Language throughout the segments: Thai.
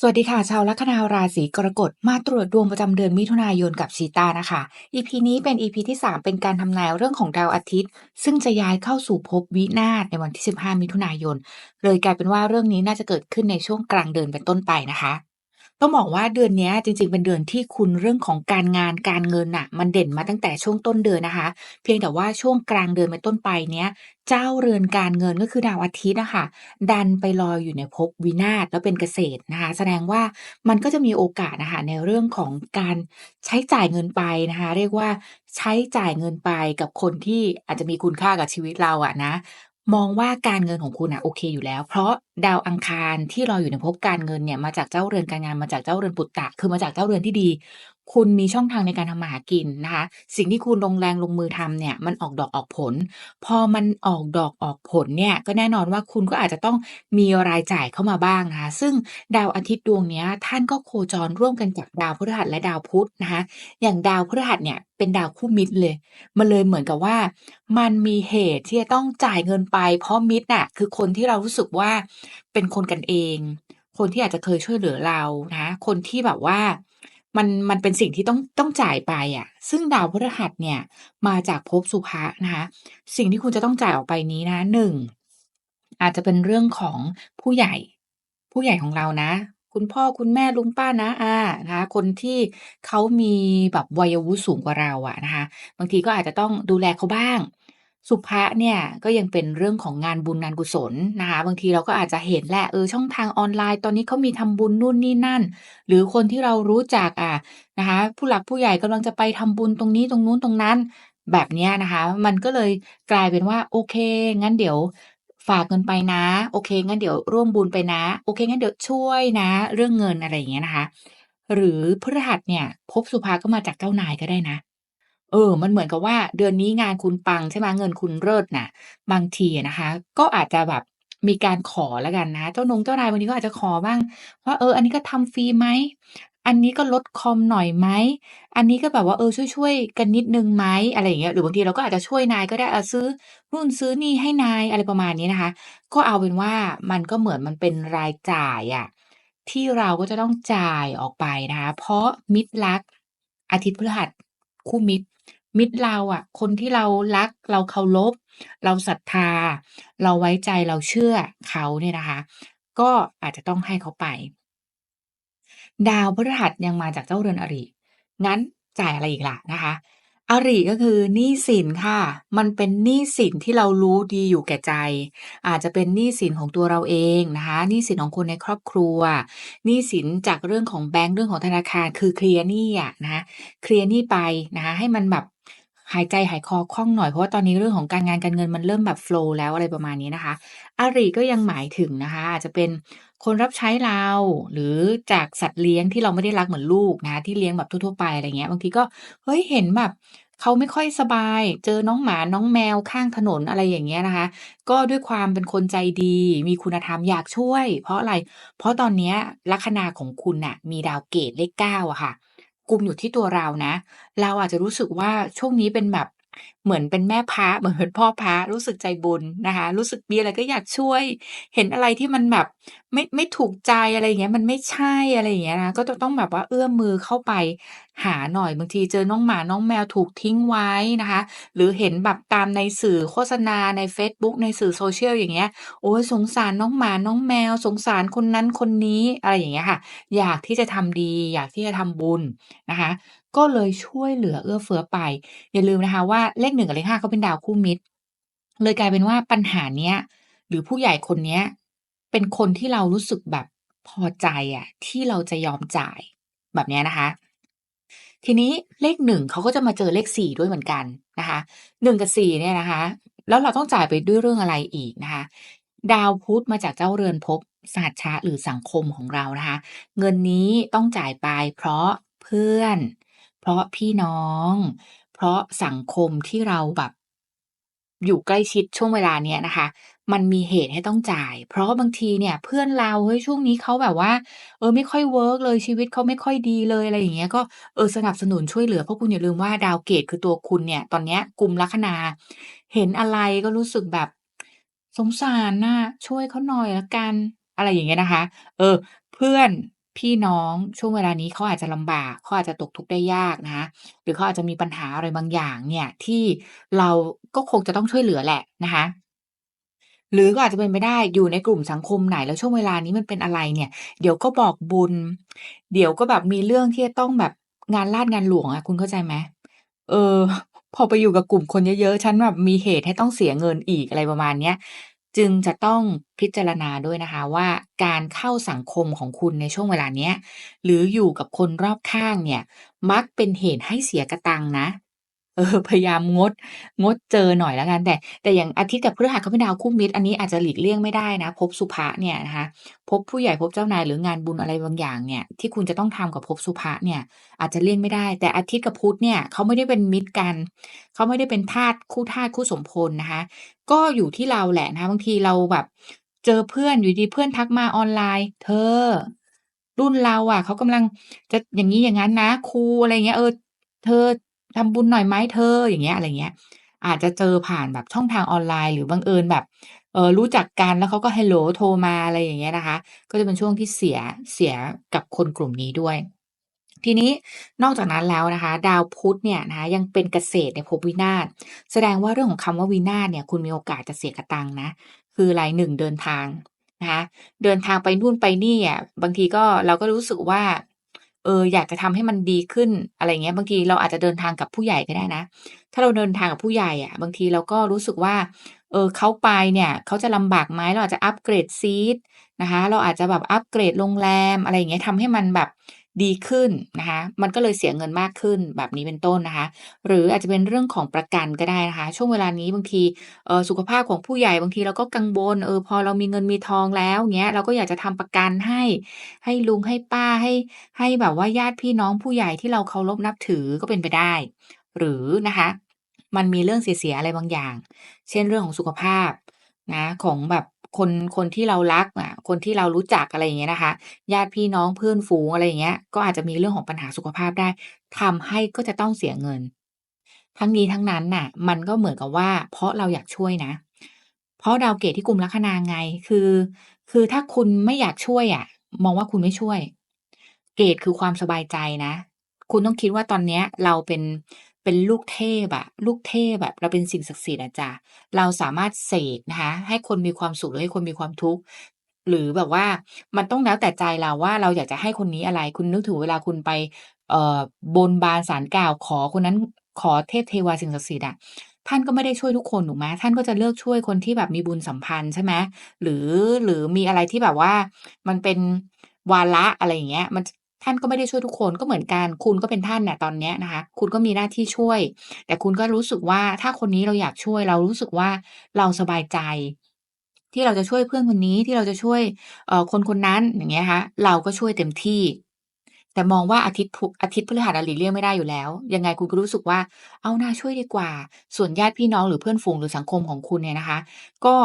สวัสดีค่ะ ชาวลัคนาราศีกรกฎมาตรวจดวงประจำเดือนมิถุนายนกับชีตานะคะ EP นี้เป็น EP ที่ 3 เป็นการทำนายเรื่องของดาวอาทิตย์ ซึ่งจะย้ายเข้าสู่ภพวินาศในวันที่ 15 มิถุนายน เลยกลายเป็นว่าเรื่องนี้น่าจะเกิดขึ้นในช่วงกลางเดือนเป็นต้นไปนะคะ ต้องบอกว่าเดือนนี้จริง ๆ เป็นเดือนที่คุณเรื่องของการงานการเงินน่ะ มันเด่นมาตั้งแต่ช่วงต้นเดือนนะคะ เพียงแต่ว่าช่วงกลางเดือนเป็นต้นไปเนี้ย เจ้าเรือนการเงินก็คือดาวอาทิตย์อะคะดันไปลอยอยู่ในภพวินาศแล้วเป็นเกษตรนะคะ แสดงว่ามันก็จะมีโอกาสนะคะในเรื่องของการใช้จ่ายเงินไปนะคะ เรียกว่าใช้จ่ายเงินไปกับคนที่อาจจะมีคุณค่ากับชีวิตเราอะนะ มองว่าการเงินของคุณนะโอเคอยู่แล้ว เพราะดาวอังคารที่ลอยอยู่ในภพการเงินเนี่ยมาจากเจ้าเรือนการงานมาจากเจ้าเรือนปุตตะคือมาจากเจ้าเรือนที่ดี คุณมีช่องทางในการทำมาหากินนะคะ สิ่งที่คุณลงแรงลงมือทำเนี่ย มันออกดอกออกผล พอมันออกดอกออกผลเนี่ย ก็แน่นอนว่าคุณก็อาจจะต้องมีรายจ่ายเข้ามาบ้างนะคะ ซึ่งดาวอาทิตย์ดวงนี้ท่านก็โคจรร่วมกันกับดาวพฤหัสและดาวพุธนะคะ อย่างดาวพฤหัสเนี่ยเป็นดาวคู่มิตรเลย มันเลยเหมือนกับว่า มันมีเหตุที่จะต้องจ่ายเงินไป เพราะมิตรน่ะคือคนที่เรารู้สึกว่าเป็นคนกันเอง คนที่อาจจะเคยช่วยเหลือเรานะ คนที่แบบว่า มันมันเป็นสิ่งที่ต้องต้องจ่ายไปอะซึ่งดาวพฤหัสเนี่ย มาจากภพสุภะนะคะ สิ่งที่คุณจะต้องจ่ายออกไปนี้นะ1อาจจะเป็นเรื่องของผู้ใหญ่ ผู้ใหญ่ของเรานะ คุณพ่อคุณแม่ลุงป้าน้าอานะคะคนที่เขามีแบบวัยวุฒิสูงกว่าเราอะนะคะ บางทีก็อาจจะต้องดูแลเขาบ้าง สุภะเนี่ยก็ยังเป็นเรื่องของงานบุญงานกุศลนะคะ บางทีเราก็อาจจะเห็นแหละเออช่องทางออนไลน์ตอนนี้เขามีทำบุญนู่นนี่นั่น หรือคนที่เรารู้จักอะนะคะ ผู้หลักผู้ใหญ่กำลังจะไปทำบุญตรงนี้ตรงนู้นตรงนั้น แบบนี้นะคะ มันก็เลยกลายเป็นว่าโอเค งั้นเดี๋ยวฝากเงินไปนะ โอเค งั้นเดี๋ยวร่วมบุญไปนะ โอเค งั้นเดี๋ยวช่วยนะ เรื่องเงินอะไรอย่างเงี้ยนะคะ หรือพฤหัสเนี่ยภพสุภะก็มาจากเจ้านายก็ได้นะ ออ มันเหมือนกับว่าเดือนนี้งานคุณปังใช่ไหมเงินคุณเลิศน่ะ บางทีนะคะ ก็อาจจะแบบมีการขอแล้วกันนะ เจ้านงเจ้านายบางทีก็อาจจะขอบ้าง ว่าเออ อันนี้ก็ทำฟรีไหม อันนี้ก็ลดคอมหน่อยไหม อันนี้ก็แบบว่าเออช่วยๆกันนิดนึงไหมอะไรอย่างเงี้ย หรือบางทีเราก็อาจจะช่วยนายก็ได้อาซื้อนู่นซื้อนี่ให้นายอะไรประมาณนี้นะคะ ก็เอาเป็นว่ามันก็เหมือนมันเป็นรายจ่ายอะที่เราก็จะต้องจ่ายออกไปนะคะ เพราะมิตรรักอาทิตย์พฤหัส คู่มิตร มิตรเราอะคนที่เรารักเราเคารพเราศรัทธา เราไว้ใจเราเชื่อเขาเนี่ยนะคะ ก็อาจจะต้องให้เขาไป ดาวพฤหัสยังมาจากเจ้าเรือนอริงั้นจ่ายอะไรอีกล่ะนะคะ อริก็คือหนี้สินค่ะ มันเป็นหนี้สินที่เรารู้ดีอยู่แก่ใจ อาจจะเป็นหนี้สินของตัวเราเองนะคะหนี้สินของคนในครอบครัวหนี้สินจากเรื่องของแบงก์เรื่องของธนาคารคือเคลียร์หนี้อะนะคะเคลียร์หนี้ไปนะคะให้มันแบบ หายใจหายคอคล่องหน่อย เพราะว่าตอนนี้เรื่องของการงานการเงินมันเริ่มแบบโฟลว์แล้วอะไรประมาณนี้นะคะอริก็ยังหมายถึงนะคะอาจจะเป็นคนรับใช้เรา หรือจากสัตว์เลี้ยงที่เราไม่ได้รักเหมือนลูกนะะที่เลี้ยงแบบทั่วๆไปอะไรเงี้ยบางทีก็เฮ้ยเห็นแบบเขาไม่ค่อยสบาย เจอน้องหมาน้องแมวข้างถนนอะไรอย่างเงี้ยนะคะ ก็ด้วยความเป็นคนใจดี มีคุณธรรมอยากช่วย เพราะอะไร เพราะตอนนี้ลัคนาของคุณน่ะ มีดาวเกตเลข9อะค่ะ กุมอยู่ที่ตัวเรานะ เราอาจจะรู้สึกว่าช่วงนี้เป็นแบบ เหมือนเป็นแม่พระเหมือนเป็นพ่อพระรู้สึกใจบุญนะคะ รู้สึกมีอะไรก็อยากช่วย เห็นอะไรที่มันแบบไม่ไม่ถูกใจอะไรอย่างเงี้ย มันไม่ใช่อะไรอย่างเงี้ยนะก็จะต้องแบบว่าเอื้อมมือเข้าไปหาหน่อยบางทีเจอน้องหมาน้องแมวถูกทิ้งไว้นะคะ หรือเห็นแบบตามในสื่อโฆษณาในเฟซบุ๊กในสื่อ social อย่างเงี้ยโอ๊ยสงสารน้องหมาน้องแมว สงสารคนนั้นคนนี้อะไรอย่างเงี้ยค่ะ อยากที่จะทำดี อยากที่จะทำบุญนะคะ ก็เลยช่วยเหลือเอื้อเฟื้อไป อย่าลืมนะคะว่าเลข1กับเลข5เขาเป็นดาวคู่มิตร เลยกลายเป็นว่าปัญหาเนี้ย หรือผู้ใหญ่คนเนี้ย เป็นคนที่เรารู้สึกแบบพอใจอะที่เราจะยอมจ่ายแบบเนี้ยนะคะ ทีนี้เลข1เขาก็จะมาเจอเลข4ด้วยเหมือนกันนะคะ1กับ4เนี่ยนะคะ แล้วเราต้องจ่ายไปด้วยเรื่องอะไรอีกนะคะ ดาวพุธมาจากเจ้าเรือนภพสหัชชะหรือสังคมของเรานะคะ เงินนี้ต้องจ่ายไปเพราะเพื่อน เพราะพี่น้อง เพราะสังคมที่เราแบบ อยู่ใกล้ชิดช่วงเวลาเนี้ยนะคะ มันมีเหตุให้ต้องจ่าย เพราะบางทีเนี่ย เพื่อนเราเฮ้ยช่วงนี้เขาแบบว่า เออไม่ค่อยเวิร์กเลยชีวิตเขาไม่ค่อยดีเลยอะไรอย่างเงี้ยก็เออสนับสนุนช่วยเหลือเพราะคุณอย่าลืมว่าดาวเกตคือตัวคุณเนี่ย ตอนเนี้ยกลุ่มลัคนา เห็นอะไรก็รู้สึกแบบ สงสารน่ะช่วยเขาหน่อยล้วกัน อะไรอย่างเงี้ยนะคะ เออ เพื่อน พี่น้องช่วงเวลานี้เขาอาจจะลำบากเขาอาจจะตกทุกข์ได้ยากนะคะหรือเขาอาจจะมีปัญหาอะไรบางอย่างเนี่ยที่เราก็คงจะต้องช่วยเหลือแหละนะคะหรือก็อาจจะเป็นไปได้อยู่ในกลุ่มสังคมไหนแล้วช่วงเวลานี้มันเป็นอะไรเนี่ย เดี๋ยวก็บอกบุญ เดี๋ยวก็แบบมีเรื่องที่จะต้องแบบงานราษฎร์งานหลวงอะคุณเข้าใจไหม?เออ พอไปอยู่กับกลุ่มคนเยอะๆฉันแบบมีเหตุให้ต้องเสียเงินอีกอะไรประมาณเนี้ย จึงจะต้องพิจารณาด้วยนะคะว่าการเข้าสังคมของคุณในช่วงเวลาเนี้ย หรืออยู่กับคนรอบข้างเนี่ย มักเป็นเหตุให้เสียกระตังนะ เออพยายามงดงดเจอหน่อยแล้วกันแต่ แต่อย่างอาทิตย์กับพฤหัสเขาเป็นดาวคู่มิตรอันนี้อาจจะหลีกเลี่ยงไม่ได้นะภพสุภะเนี่ยนะคะภพผู้ใหญ่ภพเจ้านายหรืองานบุญอะไรบางอย่างเนี่ยที่คุณจะต้องทำกับภพสุภะเนี่ย อาจจะเลี่ยงไม่ได้ แต่อาทิตย์กับพุธเนี่ยเขาไม่ได้เป็นมิตรกันเขาไม่ได้เป็นทาสคู่ทาสคู่สมพลนะคะ ก็อยู่ที่เราแหละนะคะบางทีเราแบบ เจอเพื่อนอยู่ดีเพื่อนทักมาออนไลน์"เธอ รุ่นเราอะเขากำลังจะอย่างงี้อย่างงั้นนะครู"อะไรเงี้ย"เออเธอ ทำบุญหน่อยไหมเธอ?"อย่างเงี้ยอะไรเงี้ย อาจจะเจอผ่านแบบช่องทางออนไลน์ หรือบังเอิญแบบเออรู้จักกันแล้วเขาก็เฮลโหลโทรมาอะไรอย่างเงี้ยนะคะ ก็จะเป็นช่วงที่เสียเสียกับคนกลุ่มนี้ด้วย ทีนี้นอกจากนั้นแล้วนะคะ ดาวพุธเนี่ยนะคะยังเป็นเกษตรในภพวินาศแสดงว่าเรื่องของคำว่าวินาศเนี่ยคุณมีโอกาสจะเสียกะตังนะ คืออะไร1เดินทางนะคะเดินทางไปนู่นไปนี่อะบางทีก็เราก็รู้สึกว่า เอออยากจะทำให้มันดีขึ้นอะไรเงี้ยบางทีเราอาจจะเดินทางกับผู้ใหญ่ก็ได้นะ ถ้าเราเดินทางกับผู้ใหญ่อะบางทีเราก็รู้สึกว่า เออเขาไปเนี่ยเขาจะลำบากไหมเราอาจจะอัปเกรดซีทนะคะ เราอาจจะแบบอัปเกรดโรงแรมอะไรอย่างเงี้ยทำให้มันแบบ ดีขึ้นนะคะมันก็เลยเสียเงินมากขึ้นแบบนี้เป็นต้นนะคะ หรืออาจจะเป็นเรื่องของประกันก็ได้นะคะ ช่วงเวลานี้บางทีสุขภาพของผู้ใหญ่บางทีเราก็กังวลเออพอเรามีเงินมีทองแล้วเงี้ยเราก็อยากจะทำประกันให้ ให้ลุงให้ป้าให้ ให้แบบว่าญาติพี่น้องผู้ใหญ่ที่เราเคารพนับถือก็เป็นไปได้ หรือนะคะ มันมีเรื่องเสียๆอะไรบางอย่าง เช่นเรื่องของสุขภาพนะของแบบ คนคนที่เรารักอะคนที่เรารู้จักอะไรอย่างเงี้ยนะคะญาติพี่น้องเพื่อนฝูงอะไรอย่างเงี้ย ก็อาจจะมีเรื่องของปัญหาสุขภาพได้ทำให้ก็จะต้องเสียเงิน ทั้งนี้ทั้งนั้นน่ะ มันก็เหมือนกับว่า เพราะเราอยากช่วยนะ เพราะดาวเกตที่กลุ่มลัคนาไงคือ คือถ้าคุณไม่อยากช่วยอะ มองว่าคุณไม่ช่วย เกตคือความสบายใจนะ คุณต้องคิดว่าตอนเนี้ย เราเป็น เป็นลูกเทพอะลูกเทพแบบเราเป็นสิ่งศักดิ์สิทธิ์อะจ้ะเราสามารถเสกนะคะให้คนมีความสุขหรือให้คนมีความทุกข์หรือแบบว่ามันต้องแล้วแต่ใจเราว่าเราอยากจะให้คนนี้อะไร คุณนึกถึงเวลาคุณไป เอ่อบนบานศาลกล่าวขอคนนั้นขอเทพเทวาสิ่งศักดิ์สิทธิ์อะท่านก็ไม่ได้ช่วยทุกคนถูกไหมท่านก็จะเลือกช่วยคนที่แบบมีบุญสัมพันธ์ใช่ไหมหรือหรือมีอะไรที่แบบว่า มันเป็นวาระอะไรอย่างเงี้ย มัน ท่านก็ไม่ได้ช่วยทุกคนก็เหมือนกัน คุณก็เป็นท่านน่ะตอนเนี้ยนะคะ คุณก็มีหน้าที่ช่วย แต่คุณก็รู้สึกว่าถ้าคนนี้เราอยากช่วยเรารู้สึกว่าเราสบายใจ ที่เราจะช่วยเพื่อนคนนี้ที่เราจะช่วยเอ่อคนคนนั้นอย่างเงี้ยคะเราก็ช่วยเต็มที่ แต่มองว่าอาทิตย์พุอาทิตย์พฤหัสหลีกเลี่ยงไม่ได้อยู่แล้ว ยังไงคุณก็รู้สึกว่าเอาน่าช่วยดีกว่า ส่วนญาติพี่น้องหรือเพื่อนฝูงหรือสังคมของคุณเนี่ยนะคะ ก็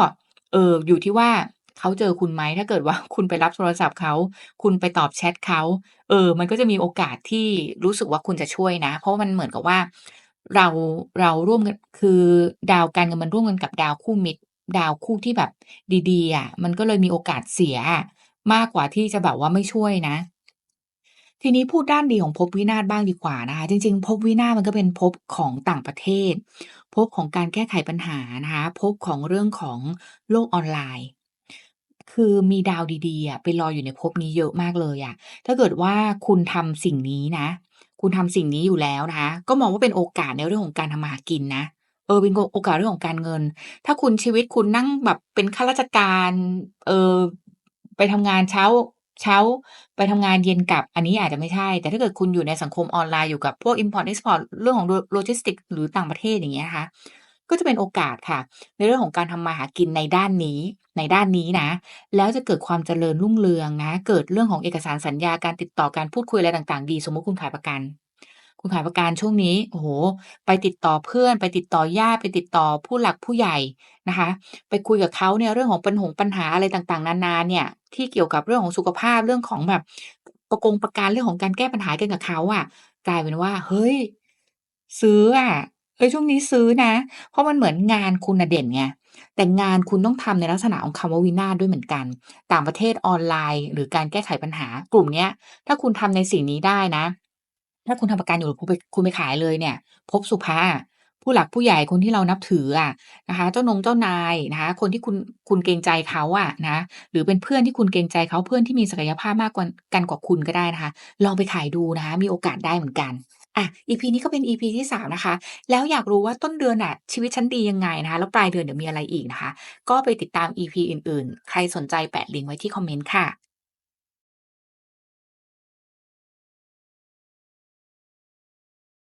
เอออยู่ที่ว่า เขาเจอคุณไหมถ้าเกิดว่าคุณไปรับโทรศัพท์เขาคุณไปตอบแชตเขาเออ มันก็จะมีโอกาสที่รู้สึกว่าคุณจะช่วยนะ เพราะมันเหมือนกับว่า เราเราร่วมกันคือดาวการเงินมันร่วมกันกับดาวคู่มิตร ดาวคู่ที่แบบดีๆอะมันก็เลยมีโอกาสเสีย มากกว่าที่จะแบบว่าไม่ช่วยนะ ทีนี้พูดด้านดีของภพวินาศบ้างดีกว่านะคะ จริงๆภพวินาศมันก็เป็นภพของต่างประเทศภพของการแก้ไขปัญหานะคะภพของเรื่องของโลกออนไลน์ คือมีดาวดีๆอะไปลอยอยู่ในภพนี้เยอะมากเลยอะ ถ้าเกิดว่าคุณทำสิ่งนี้นะ คุณทำสิ่งนี้อยู่แล้วนะคะ ก็มองว่าเป็นโอกาสในเรื่องของการทำมาหากินนะ เออ เป็นโอกาสเรื่องของการเงิน ถ้าคุณชีวิตคุณนั่งแบบเป็นข้าราชการ เออ ไปทำงานเช้า เช้า ไปทำงานเย็นกลับ อันนี้อาจจะไม่ใช่ แต่ถ้าเกิดคุณอยู่ในสังคมออนไลน์อยู่กับพวก Import-Export เรื่องของโล Logistics หรือต่างประเทศอย่างเงี้ยนะคะ ก็จะเป็นโอกาสค่ะ ในเรื่องของการทำมาหากินในด้านนี้ ในด้านนี้นะ แล้วจะเกิดความเจริญรุ่งเรืองนะ เกิดเรื่องของเอกสารสัญญาการติดต่อการพูดคุยอะไรต่างๆ ดี สมมุติคุณขายประกัน คุณขายประกันช่วงนี้โอ้โฮไปติดต่อเพื่อน ไปติดต่อญาติไปติดต่อผู้หลักผู้ใหญ่นะคะ ไปคุยกับเขาเนี่ยเรื่องของปัญหงปัญหาอะไรต่างๆ นานาเนี่ย ที่เกี่ยวกับเรื่องของสุขภาพเรื่องของแบบประกงประกันเรื่องของการแก้ปัญหากันกับเขาอะกลายเป็นว่า เฮ้ย ซื้ออะ ฮ้ยช่วงนี้ซื้อนะ เพราะมันเหมือนงานคุณนะเด่นไงแต่งานคุณต้องทำในลักษณะของคำว่าวินาศด้วยเหมือนกัน ต่างประเทศออนไลน์ หรือการแก้ไขปัญหากลุ่มเนี้ย ถ้าคุณทำในสิ่งนี้ได้นะ ถ้าคุณทำประกันอยู่คุณไปคุณไปขายเลยเนี่ย พบสุภะอะผู้หลักผู้ใหญ่คนที่เรานับถืออะนะคะ เจ้านงเจ้านายนะคะ คนที่คุณคุณเกรงใจเขาอะนะหรือเป็นเพื่อนที่คุณเกรงใจเขาเพื่อนที่มีศักยภาพมากกว่ากันกว่าคุณก็ได้นะคะ ลองไปขายดูนะคะ มีโอกาสได้เหมือนกัน อะ EP นี้ก็เป็น EP ที่ 3 นะคะ แล้วอยากรู้ว่าต้นเดือนน่ะ ชีวิตฉันดียังไงนะคะ แล้วปลายเดือนเดี๋ยวมีอะไรอีกนะคะ ก็ไปติดตาม EP อื่นๆ ใครสนใจแปะลิงก์ไว้ที่คอมเมนต์ค่ะ